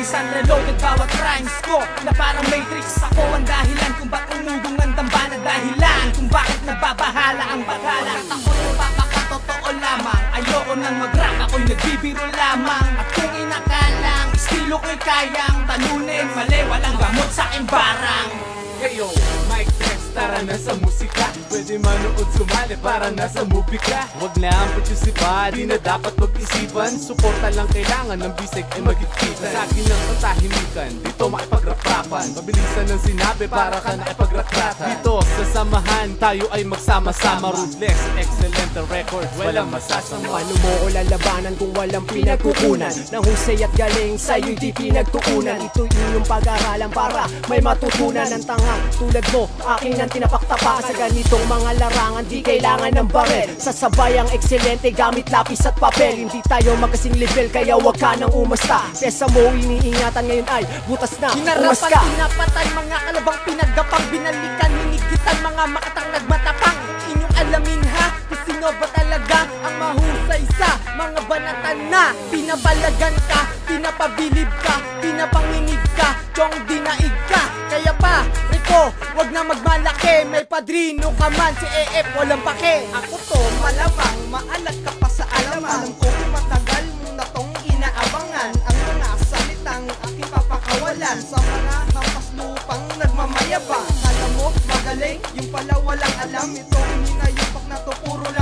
Bilisan reloaded bawat rhymes ko. Na parang matrix Ako ang dahilan kung ba't umugong ang damba na dahilan. Kung bakit nababahala ang bagala At ako yung papakatotoo lamang? Ayoko nang mag-rap, ako'y nagbibiro lamang. At kung inakalang estilo ko'y kayang talunin. Mali, walang gamot sa aking barang. Mic test, tara na sa musika. Pwede manood sumali para nasa movie ka Huwag na ang pagsusipa, di na dapat mag-isipan. Suporta lang kailangan ng bisig ay magigpitan Sa akin ang katahimikan, dito makipagraprapan Mabilisan ng sinabi para ka nakipagratratan Dito sa samahan, tayo ay magsama-sama. Ruthless, excellent ang record, walang masasama Paano mo ko lalabanan kung walang pinagkukunan. Nang husay at galing sa'yo'y di pinagtuunan. Ito inyong pag-aralan para may matutunan. Ang tanga tulad mo, aking ang tinapaktapa Sa ganitong mga larangan, di kailangan ng barel. Sasabay ang ekselente gamit lapis at papel. Hindi tayo magkasing level, kaya wag ka nang umasta. Pesa mo iniingatan ngayon ay butas na, umas Hinarapan, ka pinapatay, mga kalabang pinagapang Binalikan, hinigitan, mga makatang nagmatapang. Inyong alamin ha, kung sino ba talaga ang mahusay sa mga banatan na Pinabalagan ka, pinapabilib ka, pinapanginig ka Chong dinaig ka, kaya pa, Rico, wag na magmalaki. May padrino ka man, si EF walang pake. Ako to, malamang, maalat ka pa sa alaman. Alam ko matagal mo na tong inaabangan Ang mga salitang aking papakawalan. Sa mga nagmamayabang Kala mo magaling, yung pala walang alam. Ito hinayupak na to, puro lang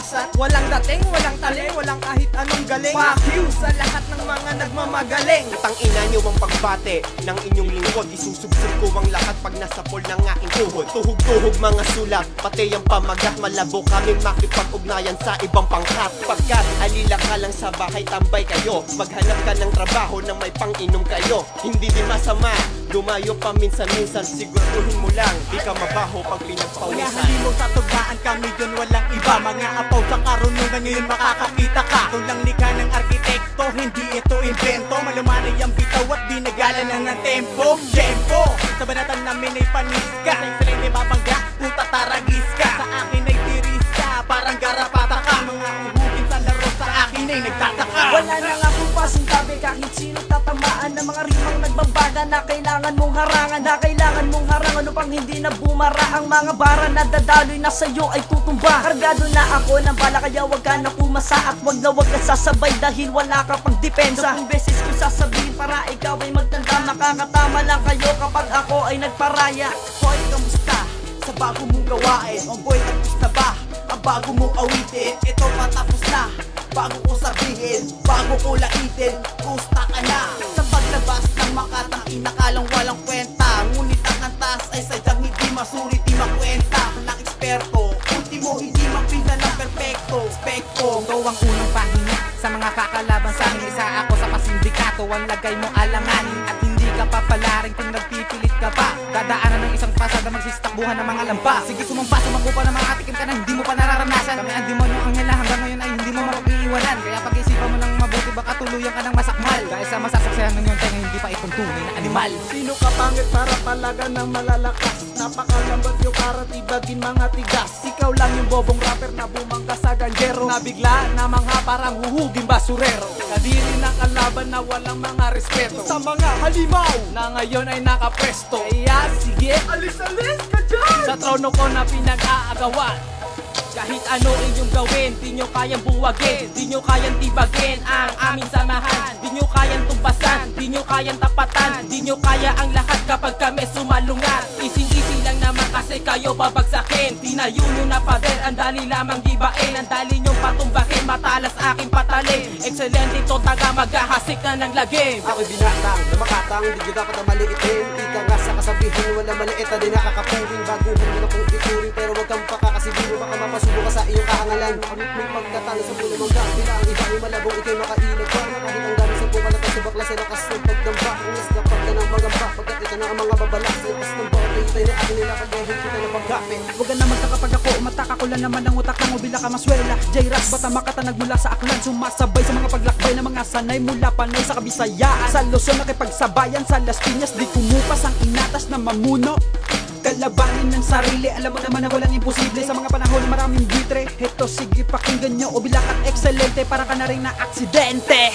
kaangasan Walang dating, walang tali, walang kahit anong galing. Fuck you sa lahat ng mga nagmamagaling. Tang ina nyo ang pagbate ng inyong lingkod Isusubsub ko ang lahat pag nasa pool ng aking tuhod. Tuhog-tuhog mga sulat, pati ang pamagat. Malabo kaming makipag-ugnayan sa ibang pangkat. Pagkat alila ka lang sa bahay, tambay kayo. Maghanap ka ng trabaho na may pang-inom kayo. Hindi din masama, lumayo pa minsan-minsan. Siguraduhin mo lang, di ka mabaho pag Kaya pinagpawisan hindi mo sa tugmaan kami iba Mga apaw sa karunungan ngayon makakakita ka. Tulang lika ng arkitekto, hindi ito invento Malumanay ang bitaw at binagalan na ng tempo. Tempo, sa banatan namin ay panis ka. Sa excelente babangga, puta taragis ka nagbabaga na kailangan mong harangan na kailangan mong harangan upang hindi na bumara. Ang mga bara na dadaloy na sa'yo ay tutumba. Kargado na ako ng bala kaya wag ka na kumasa at wag na wag ka sasabay dahil wala ka pang depensa. Kung beses ko sasabihin para ikaw ay magtanda makakatama lang kayo kapag ako ay nagparaya. Hoy, kamusta? Sa bago mong gawain On boy, tapos na ba? Ang bago mong awitin Ito patapos na. Bago ko sabihin Bago ko laitin Gusta ka na Sa paglabas ng makatang inakalang walang kwenta. Ngunit ang antas ay sadyang hindi masulit Di makwenta. Ng eksperto Ultimo hindi mapinta ng perfecto Spekto Ito ang unang pahina Sa mga kakalaban sa amin. Isa ako sa pasindikato Ang lagay mo alanganin. At hindi ka papalaring kung nagpipilit ka pa. Dadaanan ng isang pasada magsistakbuhan ng mga lampa Sige sumampa, sumampo pa ng mga atikim ka na hindi mo pa nararanasan. Kami ang demonyo tuluyan ka ng masakmal. Dahil sa masasaksihan ng iyong tenga hindi pa itong tunay na animal. Sino ka pangit para talaga ng malalakas? Napakalambat yung karat ibagin mga tigas. Ikaw lang yung bobong rapper na bumangga sa ganjero. Nabigla na mga parang huhuging basurero. Kadiri ng kalaban na walang mga respeto. Sa mga halimaw na ngayon ay nakapwesto. Kaya sige, alis-alis ka dyan! Sa trono ko na pinag-aagawan kahit ano inyong gawin, di nyo kayang buwagin Di nyo kayang tibagin ang aming samahan. Di nyo kayang tumpasan, di nyo kayang tapatan Di nyo kaya ang lahat kapag kami sumalungat Ising-ising lang naman kasi kayo babagsakin. Tinayo nyo na pader, ang dali lamang gibain. Ang dali nyo patumbakin, matalas aking patalin. Excellent ito, taga maghahasik na ng lagim. Ako'y binatang, na makatang, di ko dapat na maliitin. Ika nga sa kasabihin, wala maliit na di nakakapuwing Baguhin mo na kung kahangalan May pagkatalo sa puno mangga Bila ang iba ay malabong, ikay makailag pa. Kahit ang dami sa bukal at sa bakla sa lakas ng pagdamba Ungas na pagka ng magamba, pagkat ito na ang mga babala Sa ipas ng bawat ay itay na akin nila Pagdahil kita na pagkapit. Huwag ka na magkakapag ako Umataka ko naman ang utak ng ubila ka maswela. J-Rock bata makatanag mula sa aklan Sumasabay sa mga paglakbay ng mga sanay Mula panay sa kabisayaan. Sa Luzon nakipagsabayan Sa Las Piñas di kumupas ang inatas na mamuno Kalabanin ng sarili. Alam mo naman na walang imposible. Sa mga panahon na maraming bitre Heto sige pakinggan nyo. O bilak at excelente Para ka na rin na aksidente